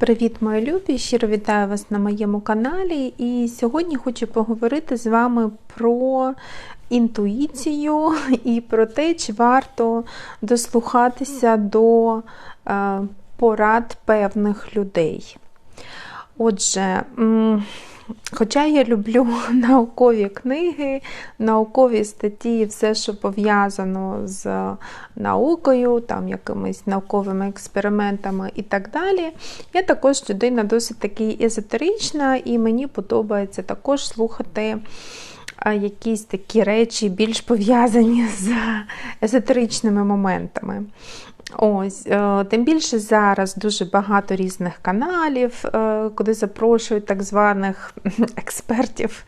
Привіт, мої любі! Щиро вітаю вас на моєму каналі. І сьогодні хочу поговорити з вами про інтуїцію і про те, чи варто дослухатися до е, порад певних людей. Отже, Хоча я люблю наукові книги, наукові статті, все, що пов'язано з наукою, там якимись науковими експериментами і так далі, я також людина досить таки езотерична, і мені подобається також слухати. Якісь такі речі більш пов'язані з езотеричними моментами. Ось, е, Тим більше зараз дуже багато різних каналів, е, куди запрошують так званих експертів,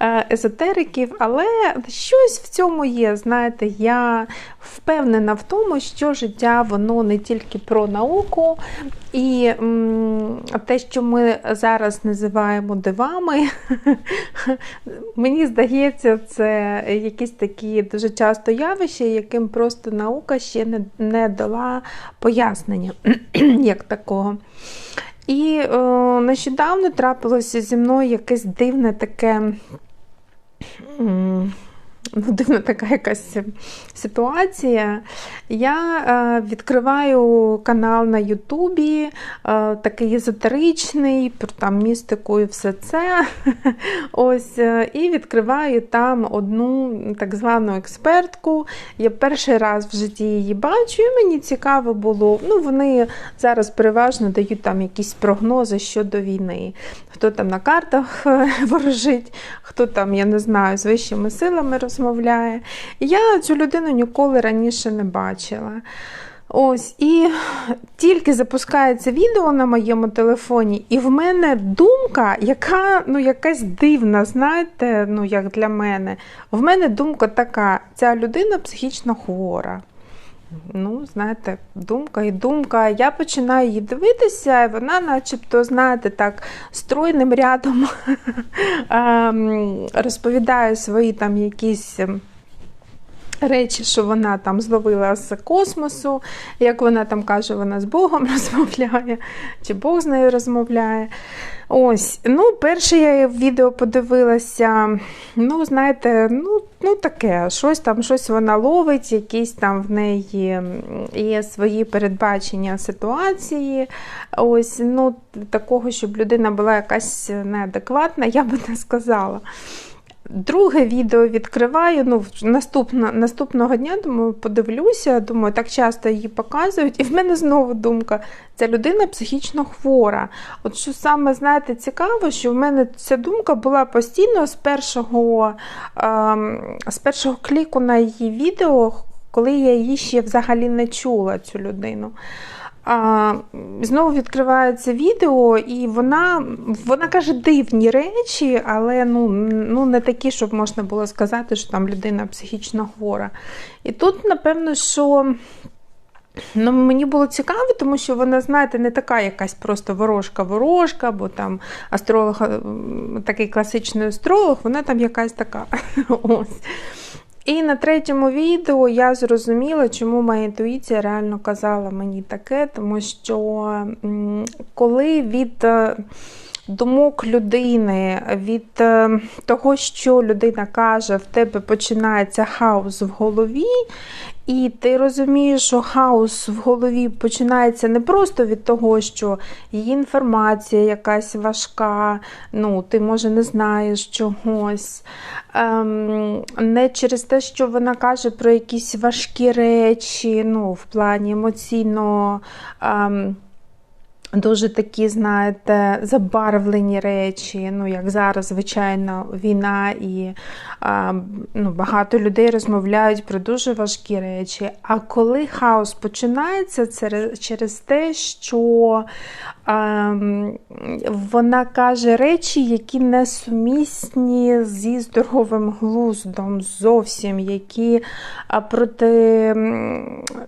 е, езотериків, але щось в цьому є. Знаєте, я впевнена в тому, що життя воно не тільки про науку, і те, що ми зараз називаємо дивами, мені здається, це якісь такі дуже часто явища, яким просто наука ще не, не пояснення як такого. І о, нещодавно трапилося зі мною якесь дивне таке ну, дивна така якась ситуація. Я е, відкриваю канал на Ютубі, е, такий езотеричний, про там містику і все це. Ось, е, І відкриваю там одну так звану експертку. Я перший раз в житті її бачу, і мені цікаво було. Ну, Вони зараз переважно дають там якісь прогнози щодо війни. Хто там на картах ворожить, хто там, я не знаю, з вищими силами розмовляє розмовляє. Я цю людину ніколи раніше не бачила. Ось, І тільки запускається відео на моєму телефоні, і в мене думка, яка ну, якась дивна, знаєте, ну, як для мене. В мене думка така: ця людина психічно хвора. Ну, знаєте, думка і думка. Я починаю її дивитися, і вона, начебто, знаєте, так, стройним рядом ем, розповідає свої там якісь. Речі, що вона там зловила з космосу, як вона там каже, вона з Богом розмовляє, чи Бог з нею розмовляє. Ось, ну, перше я відео подивилася, ну, знаєте, ну, ну таке, щось там, щось вона ловить, якісь там в неї є свої передбачення ситуації. Ось, ну, такого, щоб людина була якась неадекватна, я би не сказала. Друге відео відкриваю. ну, наступно, Наступного дня думаю, подивлюся, думаю, так часто її показують, і в мене знову думка: ця людина психічно хвора. От що саме, знаєте, цікаво, що в мене ця думка була постійно з першого, е, з першого кліку на її відео, коли я її ще взагалі не чула, цю людину. Знову відкривається відео, і вона вона каже дивні речі, але ну, ну не такі, щоб можна було сказати, що там людина психічно хвора. І тут, напевно, що. Ну, Мені було цікаво, тому що вона, знаєте, не така якась просто ворожка-ворожка, бо там астролог, такий класичний астролог, вона там якась така. Ось. І на третьому відео я зрозуміла, чому моя інтуїція реально казала мені таке, тому що коли від е, думок людини, від е, того, що людина каже, в тебе починається хаос в голові, і ти розумієш, що хаос в голові починається не просто від того, що її інформація якась важка, ну, ти, може, не знаєш чогось, ем, не через те, що вона каже про якісь важкі речі, ну, в плані емоційно. Ем, Дуже такі, знаєте, забарвлені речі, ну, як зараз, звичайно, війна, і а, ну, багато людей розмовляють про дуже важкі речі. А коли хаос починається, це через те, що а, вона каже речі, які не сумісні зі здоровим глуздом, зовсім які проти,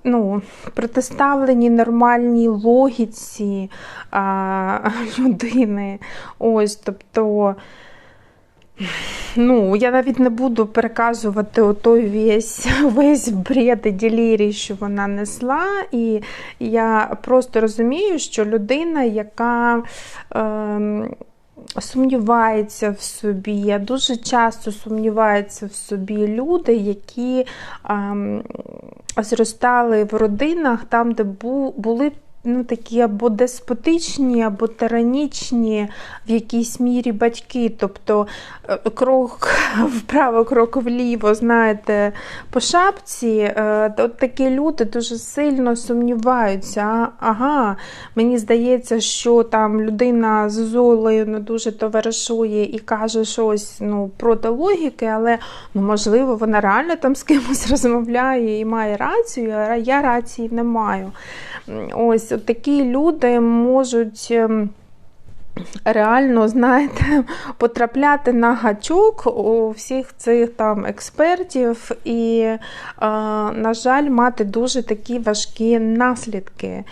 ну, протиставлені нормальній логіці а, людини. Ось, тобто Ну, я навіть не буду переказувати той весь весь бред і ділірій, що вона несла. І я просто розумію, що людина, яка е, сумнівається в собі, дуже часто сумніваються в собі люди, які е, зростали в родинах там, де бу, були ну, такі або деспотичні, або тиранічні в якійсь мірі батьки. Тобто е, крок вправо, крок вліво, знаєте, по шапці, е, от такі люди дуже сильно сумніваються. Ага, мені здається, що там людина з золою не дуже товаришує і каже щось ну, проти логіки, але ну, можливо вона реально там з кимось розмовляє і має рацію, а я рації не маю. Ось такі люди можуть. Реально, знаєте, потрапляти на гачок у всіх цих там експертів і, е, на жаль, мати дуже такі важкі наслідки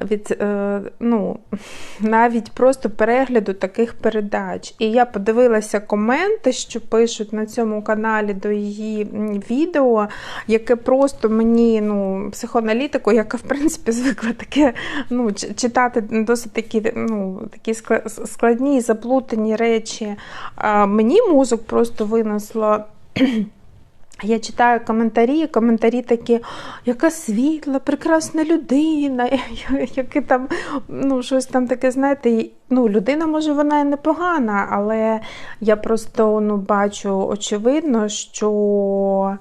від е, ну, навіть просто перегляду таких передач. І я подивилася коменти, що пишуть на цьому каналі до її відео, яке просто мені, ну, психоаналітику, яка в принципі звикла таке ну, читати досить такі ну, такі і заплутані речі. Мені мозок просто винесло. Я читаю коментарі, коментарі такі, яка світла, прекрасна людина, яке там, ну, щось там таке, знаєте, ну, людина, може, вона і непогана, але я просто ну, бачу очевидно, що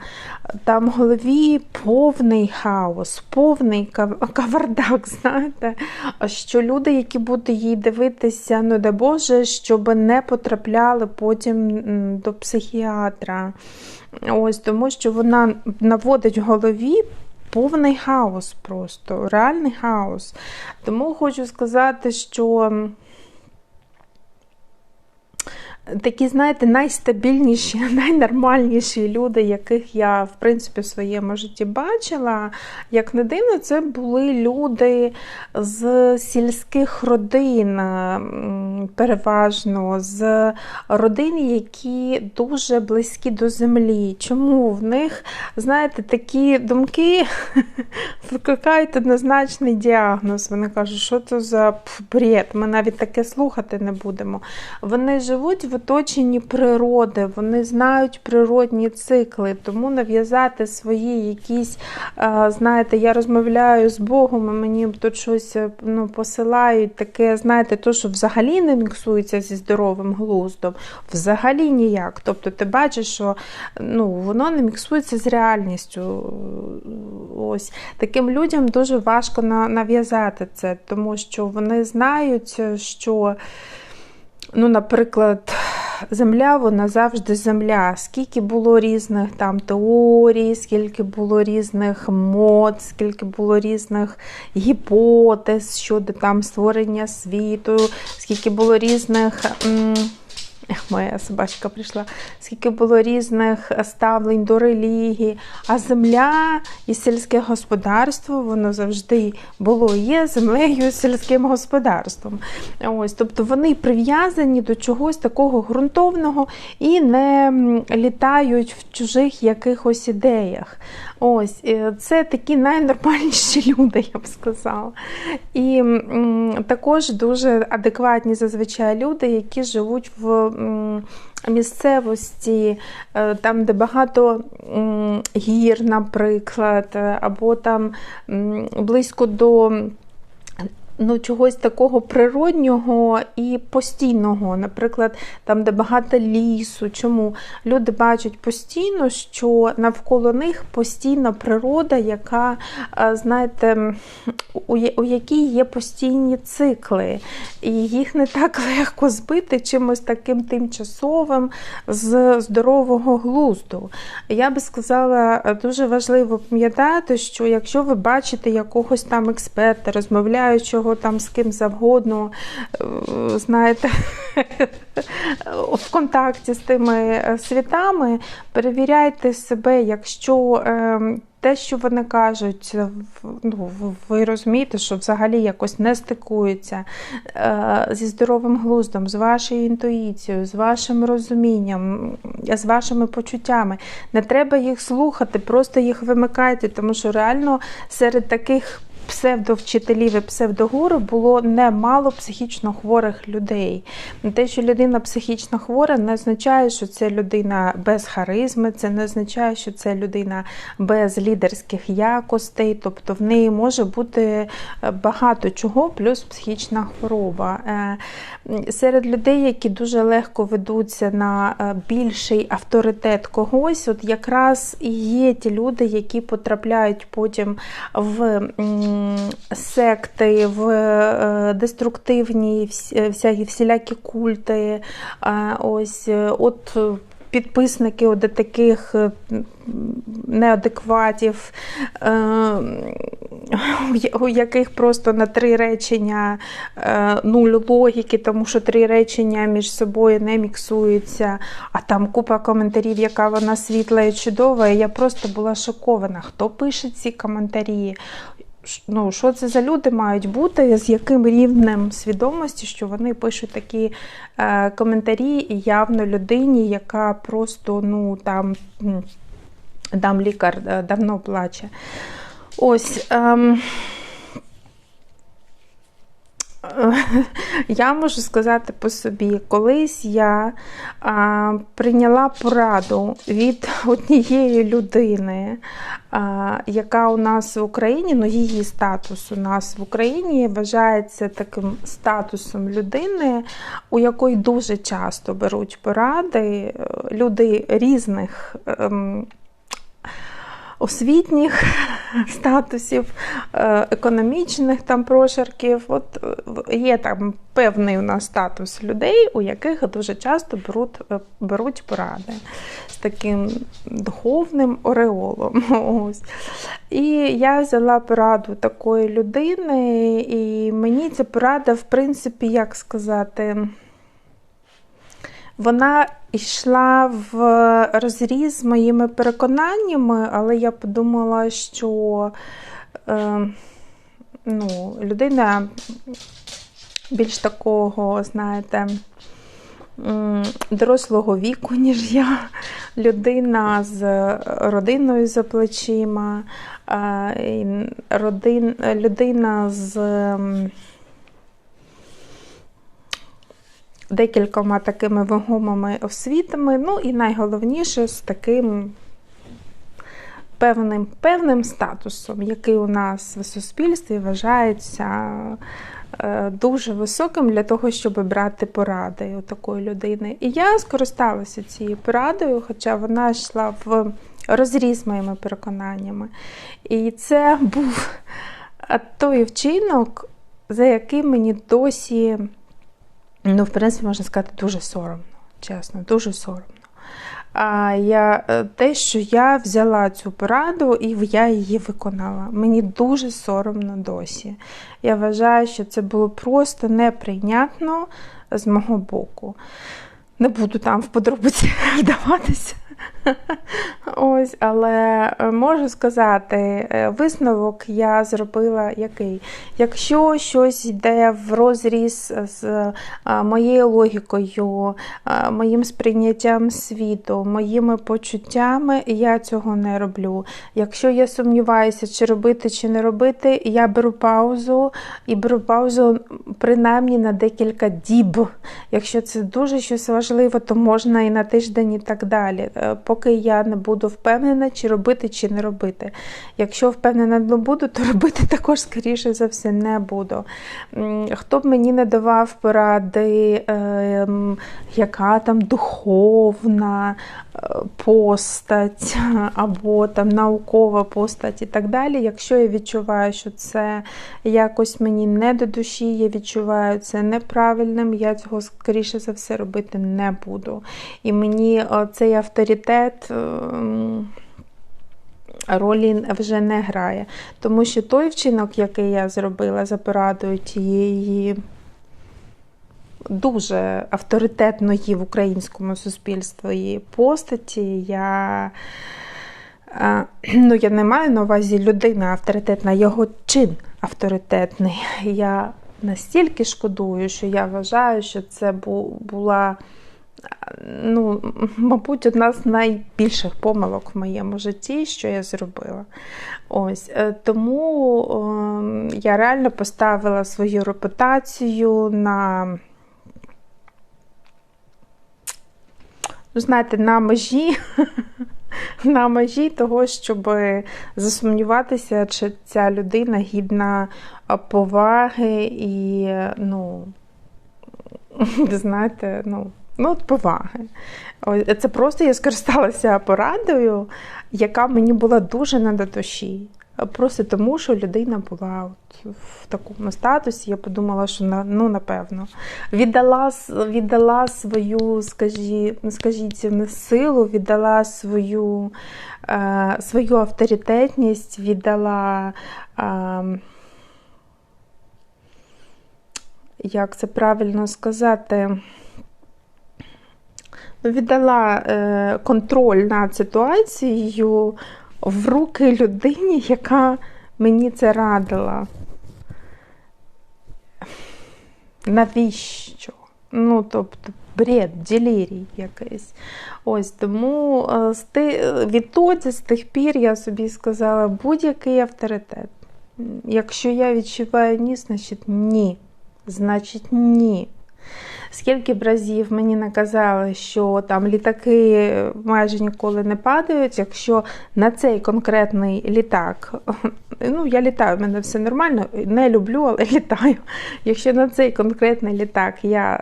там в голові повний хаос, повний кавардак, знаєте, що люди, які будуть їй дивитися, ну де Боже, щоб не потрапляли потім до психіатра. Ось Тому що вона наводить в голові повний хаос просто, реальний хаос. Тому хочу сказати, що такі, знаєте, найстабільніші, найнормальніші люди, яких я, в принципі, в своєму житті бачила, як не дивно, це були люди з сільських родин, переважно, з родин, які дуже близькі до землі. Чому в них, знаєте, такі думки викликають однозначний діагноз. Вони кажуть, що це за бред, ми навіть таке слухати не будемо. Вони живуть в оточенні природи, вони знають природні цикли, тому нав'язати свої якісь, знаєте, я розмовляю з Богом, і мені тут щось ну, посилають, таке, знаєте, то, що взагалі не міксується зі здоровим глуздом, взагалі ніяк. Тобто ти бачиш, що ну, воно не міксується з реальністю. Ось Таким людям дуже важко нав'язати це, тому що вони знають, що. Ну, наприклад, земля, вона завжди земля. Скільки було різних там теорій, скільки було різних мод, скільки було різних гіпотез щодо там створення світу, скільки було різних. М моя собачка прийшла, скільки було різних ставлень до релігії, а земля і сільське господарство, воно завжди було є землею і сільським господарством. Ось, Тобто вони прив'язані до чогось такого ґрунтовного і не літають в чужих якихось ідеях. Ось, Це такі найнормальніші люди, я б сказала. І також дуже адекватні зазвичай люди, які живуть в місцевості, е, там, де багато гір, наприклад, або там близько до ну, чогось такого природнього і постійного, наприклад, там, де багато лісу. Чому люди бачать постійно, що навколо них постійна природа, яка, е, знаєте, у якій є постійні цикли, і їх не так легко збити чимось таким тимчасовим з здорового глузду. Я би сказала, дуже важливо пам'ятати, що якщо ви бачите якогось там експерта, розмовляючого його там з ким завгодно, знаєте, в контакті з тими світами, перевіряйте себе, якщо ем, те, що вони кажуть, ну, ви розумієте, що взагалі якось не стикується е, зі здоровим глуздом, з вашою інтуїцією, з вашим розумінням, з вашими почуттями. Не треба їх слухати, просто їх вимикайте, тому що реально серед таких псевдовчителів і псевдогуру було немало психічно хворих людей. Те, що людина психічно хвора, не означає, що це людина без харизми, це не означає, що це людина без лідерських якостей, тобто в неї може бути е, багато чого, плюс психічна хвороба. Е, серед людей, які дуже легко ведуться на е, більший авторитет когось, от якраз і є ті люди, які потрапляють потім в секти, в е, деструктивні всякі всілякі культи. Ось от підписники от таких е, неадекватів, е, у яких просто на три речення нуль логіки, тому що три речення між собою не міксуються, а там купа коментарів, яка вона світла і чудова. І я просто була шокована, хто пише ці коментарі, ну, що це за люди мають бути, з яким рівнем свідомості, що вони пишуть такі е, коментарі явно людині, яка просто ну, там, там лікар е, давно плаче. Ось. Е, Я можу сказати по собі, колись я а, прийняла пораду від однієї людини, а, яка у нас в Україні, ну її статус у нас в Україні вважається таким статусом людини, у якої дуже часто беруть поради е, люди різних. Ем, освітніх статусів, е, економічних там прошарків. От е, Є там певний у нас статус людей, у яких дуже часто беруть е, беруть поради з таким духовним ореолом. Ось. І я взяла пораду такої людини, і мені ця порада, в принципі, як сказати, вона йшла в розріз з моїми переконаннями, але я подумала, що е, ну, людина більш такого, знаєте, дорослого віку, ніж я, людина з родиною за плечима, родин, людина з декількома такими вагомими освітами. Ну і найголовніше з таким певним певним статусом, який у нас в суспільстві вважається е, дуже високим для того, щоб брати поради у такої людини. І я скористалася цією порадою, хоча вона йшла в розріз моїми переконаннями. І це був той вчинок, за яким мені досі. Ну, в принципі, можна сказати, дуже соромно, чесно, дуже соромно. А я е, те, що я взяла цю пораду і я її виконала. Мені дуже соромно досі. Я вважаю, що це було просто неприйнятно з мого боку. Не буду там в подробиці вдаватися. Ось, але е, можу сказати, е, висновок я зробила який. Якщо щось йде в розріз з е, моєю логікою, моїм сприйняттям світу, моїми почуттями, я цього не роблю. Якщо я сумніваюся, чи робити, чи не робити, я беру паузу і беру паузу принаймні на декілька діб. Якщо це дуже щось важливе, то можна і на тиждень, і так далі поки я не буду впевнена, чи робити, чи не робити. Якщо впевнена не буду, то робити також, скоріше за все, не буду. Хто б мені не давав поради, ем, яка там духовна е, постать, або там наукова постать і так далі. Якщо я відчуваю, що це якось мені не до душі, я відчуваю це неправильним, я цього, скоріше за все, робити не буду. І мені цей авторитет авторитет, ем, ролі вже не грає. Тому що той вчинок, який я зробила за порадою тієї дуже авторитетної в українському суспільстві постаті, я ну, я не маю на увазі людина авторитетна, його чин авторитетний. Я настільки шкодую, що я вважаю, що це була ну, мабуть, одна з найбільших помилок в моєму житті, що я зробила. Ось е, Тому е, я реально поставила свою репутацію на, ну, знаєте, на межі. На межі того, щоб засумніватися, чи ця людина гідна поваги і, ну, знаєте, ну, ну, от поваги. Це просто я скористалася порадою, яка мені була дуже не до душі. Просто тому, що людина була от в такому статусі, я подумала, що ну, напевно, віддала віддала свою, скажі, скажіть, не силу, віддала свою е, свою авторитетність, віддала, е, як це правильно сказати, віддала е, контроль над ситуацією в руки людині, яка мені це радила. Навіщо? Ну, тобто, бред, ділірій якийсь. Ось тому е, відтоді, з тих пір я собі сказала, будь-який авторитет. Якщо я відчуваю ні, значить ні. Значить, ні. Скільки б разів мені наказали, що там літаки майже ніколи не падають, якщо на цей конкретний літак, ну я літаю, в мене все нормально, не люблю, але літаю. Якщо на цей конкретний літак я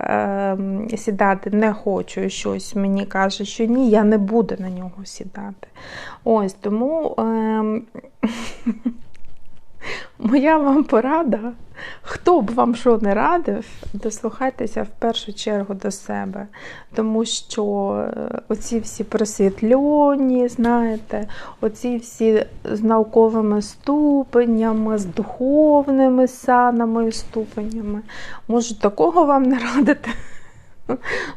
е, сідати не хочу, щось мені каже, що ні, я не буду на нього сідати. Ось тому. Е, Моя вам порада, хто б вам що не радив, дослухайтеся в першу чергу до себе. Тому що е, оці всі просвітльоні, знаєте, оці всі з науковими ступенями, з духовними санами і ступенями, можуть такого вам не радити,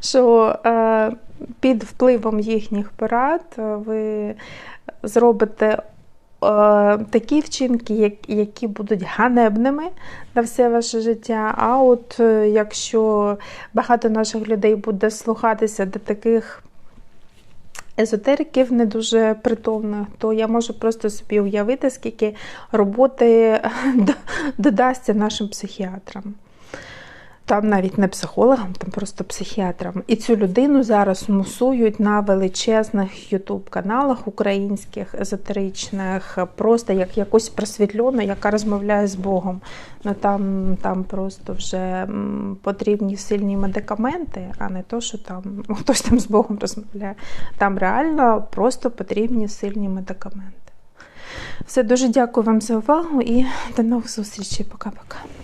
що е, під впливом їхніх порад ви зробите такі вчинки, які будуть ганебними на все ваше життя. А от е, якщо багато наших людей буде слухатися до таких езотериків не дуже притомних, то я можу просто собі уявити, скільки роботи додасться нашим психіатрам там навіть не психологам, там просто психіатрам. І цю людину зараз мусують на величезних ютуб-каналах українських, езотеричних, просто як якусь просвітлену, яка розмовляє з Богом. Ну Там там просто вже потрібні сильні медикаменти, а не то, що там хтось там з Богом розмовляє. Там реально просто потрібні сильні медикаменти. Все, дуже дякую вам за увагу і до нових зустрічей. Пока-пока.